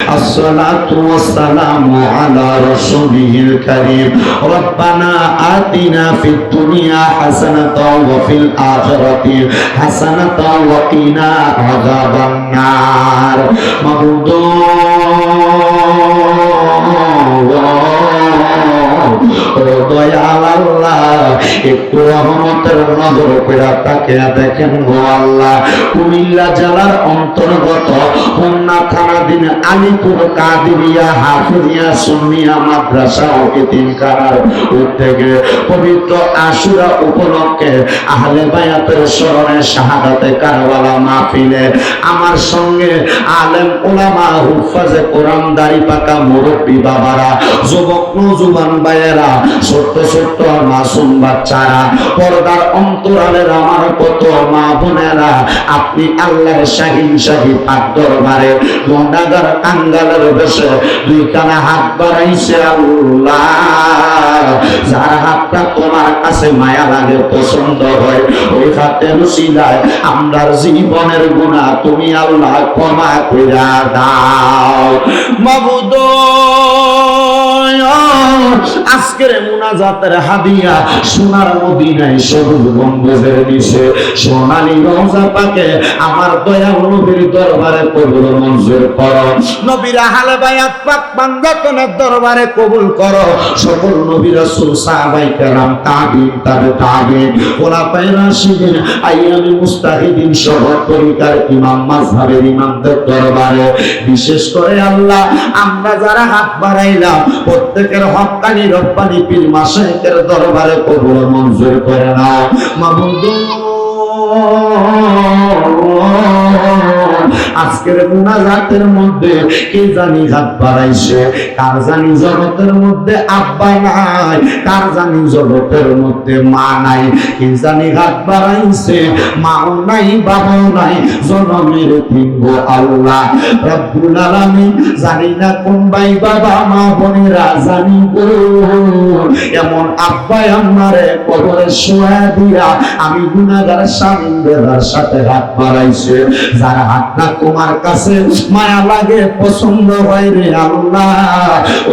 الصلاة والسلام على رسوله الكريم ربنا آتنا في الدنيا حسنة وفي الآخرة حسنة وقنا عذاب النار দয়াল আল্লাহ একটু নজর দেখেন গো আল্লাহ। কুমিল্লা জেলার অন্তর্গত থানাধীন আলিপুর কাদিরিয়া হাফিজিয়া সুন্নিয়া মাদ্রাসা ও উদ্যোগে পবিত্র আশুরা উপলক্ষে আহলে বায়াতের স্মরণে শাহাদাতে কারবালা মাহফিলে আমার সঙ্গে আলেম ওলামা হুফাজে কোরআন দাড়ি পাকা মুরব্বী বাবারা, যুবক নজুবান ভাইয়েরা, ছোট্ট ছোট্ট মাসুম বাচ্চারা পর্দার অন্তরালের আমার কত মা বোনেরা, আপনি আল্লাহর শাহিন শাহী পাক দরবারে গন্ডাগার কাঙ্গালের বেশে দুই কানা হাত বাড়াইছে আল্লাহ। যার হাতটা তোমার কাছে মায়া লাগে, পছন্দ হয়, ওই হাতে রসিলায় আমরার জীবনের গুণা তুমি আল্লাহ ক্ষমা কইরা দাও। মাবুদ, আজকের মুনাজাতের হাদিয়া সোনার মদিনায় সবুজ গম্বুজের নিচে রওজা পাকে আমার দয়া দরবারে কবুল মঞ্জুর বায়াত পাক বান্দাতনের দরবারে কবুল সকল তাবিঈন তাবে মুস্তাহিদিন সহ ইমাম ইমামদের দরবারে। বিশেষ করে আল্লাহ, আমরা যারা হাত বাড়াইলাম, প্রত্যেকের হক্কানি, রব্বানি পীর মাশাইখের দরবারে কবুল মঞ্জুর করে নাও। মাবুদ আজকের মুনাজাতের মধ্যে কে জানি হাত বাড়াইছে? কার জানি জগতের মধ্যে আব্বা নাই? কার জানি জগতের মধ্যে মা নাই? কে জানি হাত বাড়াইছে? মাও নাই, বাবাও নাই, জনমের তিনগ আল্লাহ। রব্বুল আলামিন জানি না কোন ভাই, বাবা, মা, বোনেরা জানি গো। এমন আব্বাই আমারে কবরে শোয়া দিয়া আমি গুনাহগার স্বামী সাথে হাত বাড়াইছে। যার হাতটা তোমার কাছে মায়া লাগে, পছন্দ হয় রে আল্লাহ।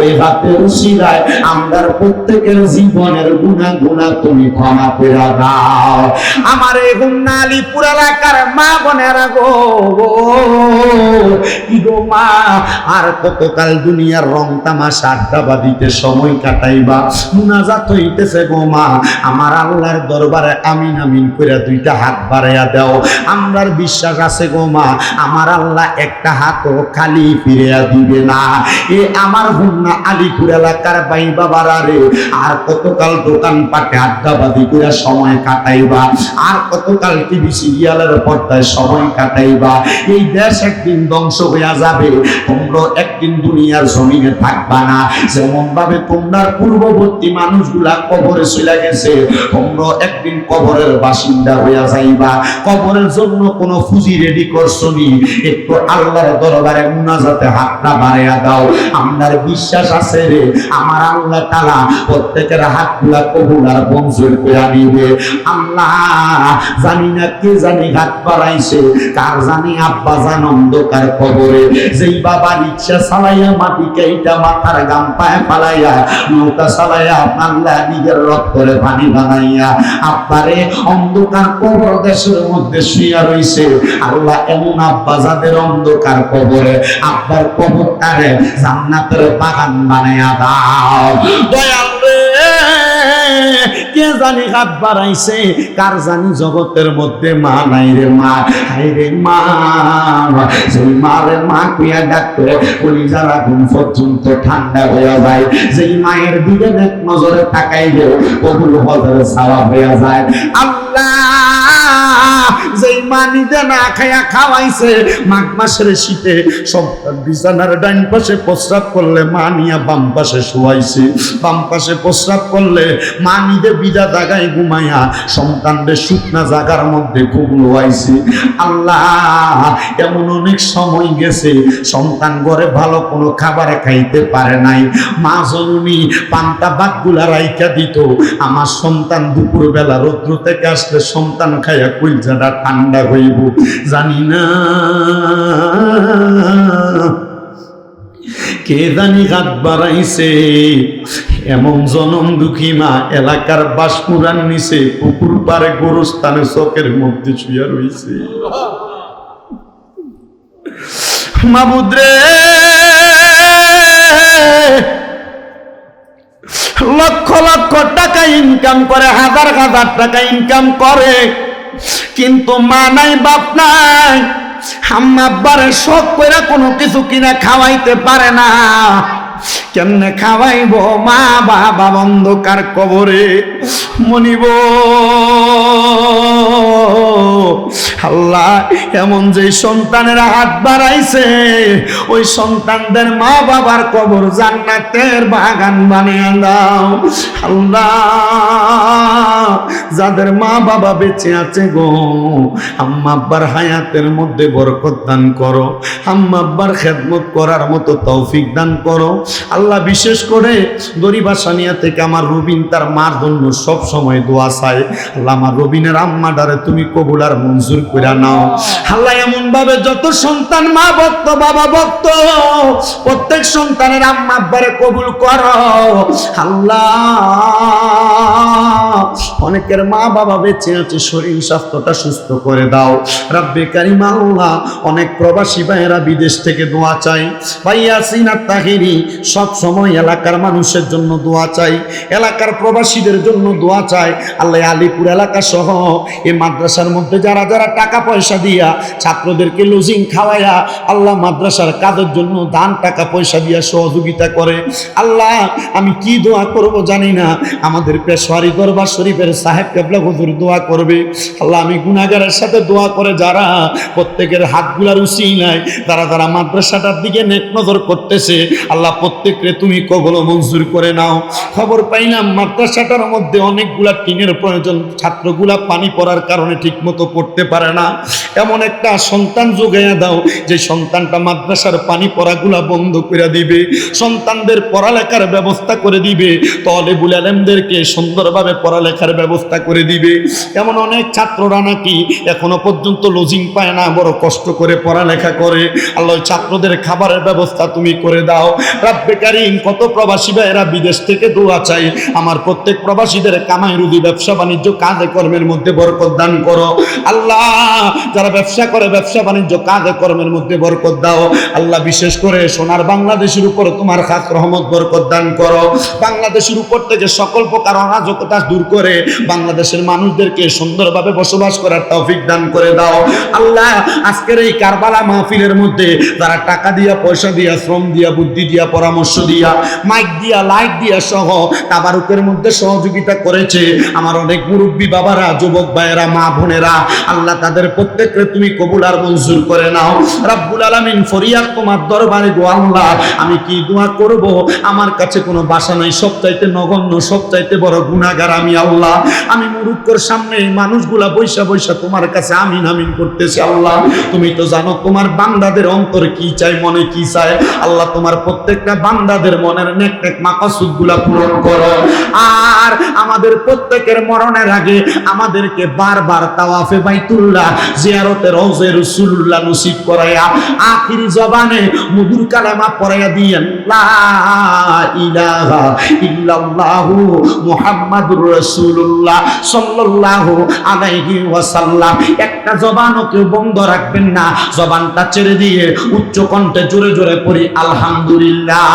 ওই হাতের শিলায় আমরার প্রত্যেকের জীবনের গুণা গুণা তুমি ক্ষমা করে দাও। আমার এই গুন্নালিপুর এলাকার মা বোনেরা গো কি গো মা, আর কতকাল দুনিয়ার রং তামাশা আড্ডাবাদিতে সময় কাটাইবা, মুনাজাত হইতেছে গো মা। আমার আল্লাহর দরবারে আমিন আমিন করে দুইটা হাত বাড়াইয়া দাও। আমরার বিশ্বাস আছে গো মা, আমার আল্লাহ একটা হাতও খালি ফিরিয়া দিবে না। এ আমার হুন্না আলিপুর এলাকার বাই বাবারা রে, আর কতকাল দোকান পাটে আড্ডাবাদি করে সময় কাটাইবা? আর কতকাল টিভি সিরিয়ালের পর্দায় সময় কাটাইবা? এই দেশ একদিন ধ্বংস হইয়া যাবে, তোমরা একদিন দুনিয়ার জমিনে থাকবা না। যেমন ভাবে তোমরা পূর্ববর্তী মানুষগুলা কবরে চলে গেছে, তোমরা একদিন কবরের বাসিন্দা হইয়া যাইবা। কবরের জন্য কোনো ফুজি রেডি করছ নি? একটু আল্লাহর দরবারে মুনাজাতে হাতটা বাড়াইয়া দাও। আমার বিশ্বাস আছে রে, আমার আল্লাহ তালা প্রত্যেকের হাতগুলা কবুল আর মঞ্জুর করে নিবে। আল্লাহ, জানি না কে জানি হাত বাড়াইছে, কার জানি আব্বা জান অন্ধকার কবরে। যেই বাবা রিক্সা চালাইয়া মাটি কেইটা মাথার গাম পায়ে ফালাইয়া, নৌকা চালাইয়া আল্লাহ নিজের রক্তরে পানি বানাইয়া, আব্বারে অন্ধকার কবর দেশের মধ্যে শুইয়া রইছে। আল্লাহ এমন আব্বা অন্ধকার কবরে কবরটারে জান্নাতের বাগান দাও। দয়াল কে জানি হাত বাড়াইছে? কার জানি জগতের মধ্যে মা নাই রে মা? হাই রে মা সেই মারে মা কুইয়া ডাকতে, বলি যারা ঘুম পর্যন্ত ঠান্ডা হয়ে যায়, যেই মায়ের দিকে এক নজরে তাকাইলে কবুল হজরে সাওয়া হয়ে যায়। আল্লাহ যেই মা না খাওয়াইছে, মাঘ মাসের শীতে সন্তান বিছানার ডাইন পাশে প্রস্রাব করলে মা নিয়া বাম পাশে বাম পাশে প্রস্রাব করলে মা জাগায় ঘুমাইয়া সন্তানদের শুকনা জাগার মধ্যে ঘুম লোয়াইছে। আল্লাহ, এমন অনেক সময় গেছে, সন্তান ঘরে ভালো কোনো খাবার খাইতে পারে নাই। মা জননী পান্তা বাঘগুলা রাইখা দিত। আমার সন্তান দুপুর বেলা রৌদ্র থেকে আসলে সন্তান খাইয়া কইজাটা ঠান্ডা হইব, জানি না। কে জানি হাত বাড়াইছে, এমন জনম দুঃখী মা এলাকার বাসমুরান নিচে পুকুর পারে গোরস্থানে চকের মধ্যে শুয়ে রইছে। মাবুদ্রে লক্ষ লক্ষ টাকা ইনকাম করে, হাজার হাজার টাকা ইনকাম করে। কিন্তু মা নাই, বাপ নাই। আম্মা আব্বারে শখ করে কোনো কিছু কিনে খাওয়াইতে পারে না। কেমনে খাওয়াইব? মা বাবা অন্ধকার কবরে মনিব। আল্লাহ, এমন যে সন্তানের হাত বাড়াইছে, ওই সন্তানদের মা বাবার কবর জান্নাতের বাগান বানিয়ে দাও। আল্লাহ, যাদের মা বাবা বেঁচে আছে গো, আম্মা আব্বার হায়াতের মধ্যে বরকত দান করো, আম্মা আব্বার খেদমত করার মতো তৌফিক দান করো। আল্লাহ, বিশেষ করে দরিবাসানিয়া থেকে আমার রবিন, তার মার জন্য সব সময় দোয়া চায়। আল্লাহ, আমার রবিনের আম্মা ডারে তুমি কবুল আর মঞ্জুর করে নাও। আল্লাহ এমন ভাবে যত সন্তান মা ভক্ত, বাবা ভক্ত, প্রত্যেক সন্তানের আম্মা আব্বারে কবুল করো। আল্লাহ অনেকের মা বাবা বেঁচে আছে, শরীর স্বাস্থ্যটা সুস্থ করে দাও। রাব্বে কারিম আল্লাহ, অনেক প্রবাসী ভাইয়েরা বিদেশ থেকে দোয়া চাই ভাইয়া তাহিরি এলাকার মানুষের জন্য দোয়া চাই এলাকার প্রবাসীদের জন্য দোয়া চাই আল্লাহ আলিপুর এলাকা সহ এই মাদ্রাসার মধ্যে যারা যারা টাকা পয়সা দিয়া ছাত্রদেরকে লজিং খাওয়ায়া আল্লাহ মাদ্রাসার কাজের জন্য দান টাকা পয়সা দিয়া সহযোগিতা করে। আল্লাহ, আমি কি দোয়া করব জানি না। আমাদের পেশোয়ারি দরবার শরীফের সাহেব কেবলা হুজুর দোয়া করবে। আল্লাহ, আমি গুনাগারের সাথে দোয়া করে যারা প্রত্যেকের হাতগুলার উচিত নাই তারা তারা মাদ্রাসাটার দিকে নেক নজর করতেছে। আল্লাহ, প্রত্যেককে তুমি কবল মঞ্জুর করে নাও। খবর পাইলাম, মাদ্রাসাটার মধ্যে অনেকগুলা টিনের প্রয়োজন। ছাত্রগুলা পানি পড়ার কারণে ঠিক মতো পড়তে পারে না। এমন একটা সন্তান যোগাইয়া দাও, যে সন্তানটা মাদ্রাসার পানি পড়াগুলা বন্ধ করে দিবে, সন্তানদের পড়ালেখার ব্যবস্থা করে দিবে তলে বুলালেমদেরকে সুন্দরভাবে পড়ালেখার ব্যবস্থা করে দিবে। এমন অনেক ছাত্ররা নাকি এখনও পর্যন্ত লজিং পায় না, বড় কষ্ট করে পড়ালেখা করে। আল্লাহ ছাত্রদের খাবারের ব্যবস্থা তুমি করে দাও। রাব্বে কারিম, কত প্রবাসী ভাইয়েরা বিদেশ থেকে দোয়া চাই আমার প্রত্যেক প্রবাসীদের কামাই রুদি ব্যবসা, বাণিজ্য, কাজে, কর্মের মধ্যে বরকত দান করো। আল্লাহ যারা ব্যবসা করে, ব্যবসা বাণিজ্য, কাজে কর্মের মধ্যে বরকত দাও। আল্লাহ বিশেষ করে সোনার বাংলাদেশের উপর তোমার খাস রহমত বরকত দান করো। বাংলাদেশের উপর থেকে সকল প্রকার অরাজকতা দূর করে বাংলাদেশের মানুষদেরকে সুন্দরভাবে বসবাস করার তৌফিক দান করে দাও। আল্লাহ, আজকের এই কারবালা মাহফিলের মধ্যে তারা টাকা দিয়া, পয়সা দিয়া, শ্রম দিয়া, বুদ্ধি দিয়া, পরামর্শ দিয়া, মাইক দিয়া, লাইট দিয়া সহ তাবারুকের মধ্যে সহযোগিতা করেছে, আমার অনেক মুরব্বী বাবারা, যুবক ভাইয়েরা, মা বোনেরা, আল্লাহ তাদের প্রত্যেককে তুমি কবুল আর মঞ্জুর করে নাও। রাব্বুল আলামিন ফরিয়াদ তোমার দরবারে গো আল্লাহ, আমি কি দোয়া করব? আমার কাছে কোনো বাসা নাই সব চাইতে নগণ্য সব চাইতে বড় গুণাগার আমি আল্লাহ। আমি মুরুক্কর সামনে এই মানুষগুলা বৈশা বৈশা তোমার কাছে আমিন আমিন করতেছি আল্লাহ। তুমি তো জানো তোমার বান্দাদের অন্তর কি চাই মনে কি চায়? আল্লাহ তোমার প্রত্যেকটা বান্দাদের মনের নেক নেক মাকাসুদগুলা পূরণ করো। আর আমাদের প্রত্যেকের মরণের আগে আমাদেরকে বারবার তাওয়াফে বাইতুল্লাহ জিয়ারতে রওজে রাসূলুল্লাহ নসিব করায়া আখির জবানে মধুর কালামা পড়াইয়া দিয়েন একটা জবানও কেউ বন্ধ রাখবেন না, জবানটা ছেড়ে দিয়ে উচ্চ কণ্ঠে জোরে জোরে পড়ি, আলহামদুলিল্লাহ।